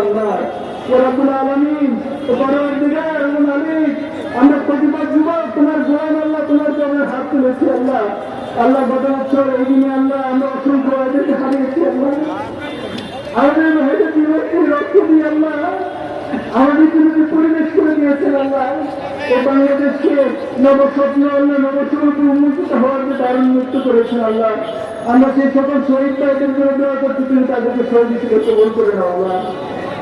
আল্লাহ ও রব্বুল আলামিন ও মালিক আমরা প্রতিটা যুবক, তোমার গোলাম আল্লাহ, তোমার জন্য হাত তুলেছি আল্লাহ। সেই সকল শহীদ ভাইদের জন্য তাদেরকে শহীদ হিসেবে কবল করে নাও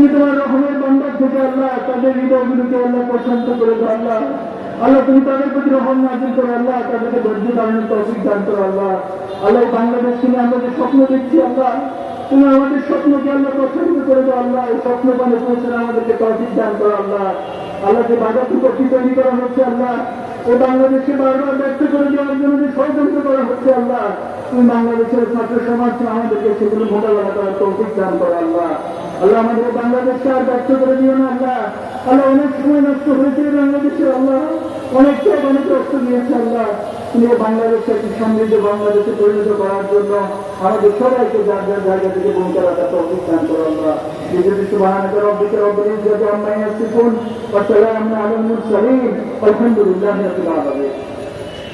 তুমি তোমার রহমের বন্ধার থেকে আল্লাহ, তাদের হৃদয়গুলোকে আল্লাহ প্রশান্ত করে দাও, আল্লাহ। আল্লাহ, তুমি তাদের প্রতি রহম নাজিল করে, আল্লাহ। তাদেরকে ধৈর্য ধারণের তৌফিক দান করো, আল্লাহ। আল্লাহ বাংলাদেশ নিয়ে আমরা যে স্বপ্ন দেখছি, আল্লাহ, তুমি আমাদের স্বপ্নকে আল্লাহ পছন্দ করে দাও, আল্লাহ। এই স্বপ্ন পানে পৌঁছানো আমাদেরকে তৌফিক দান করো, আল্লাহ। আল্লাহ, যে বাধা বিপত্তি তৈরি করা হচ্ছে, আল্লাহ। ও বাংলাদেশকে বারবার ব্যক্ত করে দেওয়ার জন্য যে ষড়যন্ত্র করা হচ্ছে, আল্লাহ। তুমি বাংলাদেশের ছাত্র সমাজকে আমাদেরকে সেগুলো মোকাবেলা করার তৌফিক দান করো, আল্লাহ। আল্লাহ, আমাদের বাংলাদেশকে আর ব্যক্ত করে দিও না, আল্লাহ। আল্লাহ, অনেক সময় নষ্ট হয়েছে বাংলাদেশে, আল্লাহ। অনেক চেয়ে অনেক রক্ত দিয়েছে, আল্লাহ। তুমি বাংলাদেশকে একটি সমৃদ্ধ বাংলাদেশে পরিণত করার জন্য আমাদের সবাইকে যার যার জায়গা থেকে ভূমিকা রাখার তৌফিক দান করো, আল্লাহ। সালামুন আলাল মুরসালিন আলহামদুলিল্লাহি, রাব্বিল আলামিন।